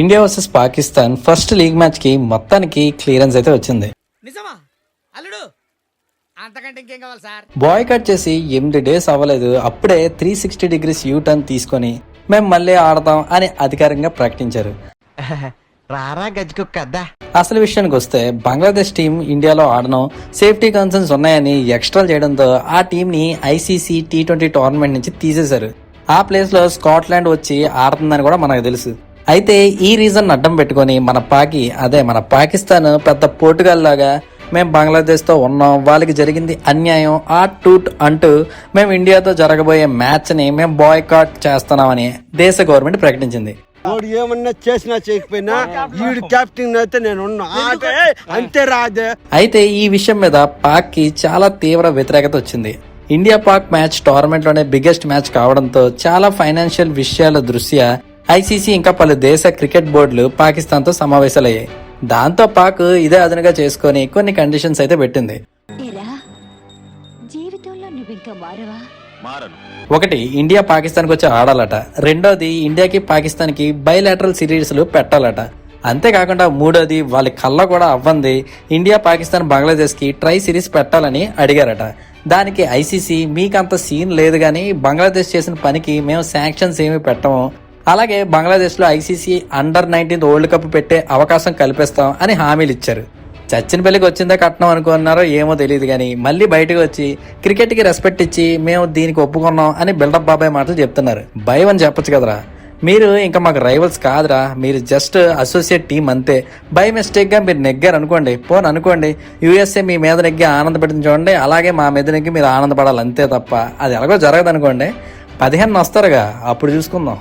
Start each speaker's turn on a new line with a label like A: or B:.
A: India versus Pakistan first league మ్యాచ్కి మొత్తానికి clearance అయితే వచ్చింది.
B: నిజమా? అల్లుడు అంతకంటే ఇంకేం కావాలి సార్?
A: బాయ్ కట్ చేసి ఎనిమిది డేస్ అవ్వలేదు. అప్పుడే three sixty degrees U turn తీసుకొని మేము మళ్ళీ ఆడతాం అని అధికారికంగా ప్రకటించారు.
C: రారా
A: అసలు విషయానికి వస్తే బంగ్లాదేశ్ టీం ఇండియాలో ఆడడం సేఫ్టీ కన్సర్న్స్ ఉన్నాయని ఎక్స్ట్రా చేయడంతో ఆ టీం ని ఐసీసీ టీ ట్వంటీ టోర్నమెంట్ నుంచి తీసేశారు. ఆ ప్లేస్లో స్కాట్లాండ్ వచ్చి ఆడుతుందని కూడా మనకు తెలుసు. అయితే ఈ రీజన్ అడ్డం పెట్టుకొని మన పాకి అదే మన పాకిస్తాన్ పెద్ద పోర్టుగల్ లాగా మేము బంగ్లాదేశ్తో ఉన్నాం వాళ్ళకి జరిగింది అన్యాయం ఆ టూట్ అంటూ మేము ఇండియాతో జరగబోయే మ్యాచ్ని మేము బాయ్కాట్ చేస్తున్నామని దేశ గవర్నమెంట్ ప్రకటించింది.
D: వాడు ఏమన్నా చేసినా చేయకపోయినా ఈడు కెప్టెన్ అయితే నేను ఉన్నా ఆటే అంతే రాదే.
A: అయితే ఈ విషయం మీద పాక్కి చాలా తీవ్ర వ్యతిరేకత వచ్చింది. ఇండియా పాక్ మ్యాచ్ టోర్నమెంట్లోనే బిగ్గెస్ట్ మ్యాచ్ కావడంతో చాలా ఫైనాన్షియల్ విషయాల దృష్ట్యా ఐసీసీ ఇంకా పలు దేశ క్రికెట్ బోర్డులు పాకిస్తాన్తో సమావేశాలయ్యాయి. దాంతో పాక్ ఇదే అదనుగా చేసుకొని కొన్ని కండిషన్స్ అయితే పెట్టింది. ఒకటి ఇండియా పాకిస్తాన్కి వచ్చి ఆడాలట. రెండోది ఇండియాకి పాకిస్తాన్కి బైలాటరల్ సిరీస్లు పెట్టాలట. అంతేకాకుండా మూడోది వాళ్ళ కళ్ళ కూడా అవ్వంది. ఇండియా పాకిస్తాన్ బంగ్లాదేశ్కి ట్రై సిరీస్ పెట్టాలని అడిగారట. దానికి ఐసీసీ మీకంత సీన్ లేదు కానీ బంగ్లాదేశ్ చేసిన పనికి మేము శాంక్షన్స్ ఏమి పెట్టము. అలాగే బంగ్లాదేశ్లో ICC under nineteenth world cup పెట్టే అవకాశం కల్పిస్తాం అని హామీలు ఇచ్చారు. చచ్చిన పెళ్ళికి వచ్చిందే కట్నం అనుకున్నారో ఏమో తెలియదు కానీ మళ్ళీ బయటకు వచ్చి క్రికెట్కి రెస్పెక్ట్ ఇచ్చి మేము దీనికి ఒప్పుకున్నాం అని బిల్డప్ బాబాయ్ మాటలు చెప్తున్నారు. భయం అని చెప్పొచ్చు కదరా. మీరు ఇంకా మాకు రైవల్స్ కాదురా. మీరు జస్ట్ అసోసియేట్ టీం అంతే. బై మిస్టేక్గా మీరు నెగ్గారు అనుకోండి. పోను అనుకోండి యూఎస్ఏ మీ మీద నెగ్గి ఆనందపడింది చూడండి అలాగే మా మీద నెగ్గి మీరు ఆనందపడాలి అంతే తప్ప. అది ఎలాగో జరగదు అనుకోండి. పదిహేను వస్తారుగా. అప్పుడు చూసుకుందాం.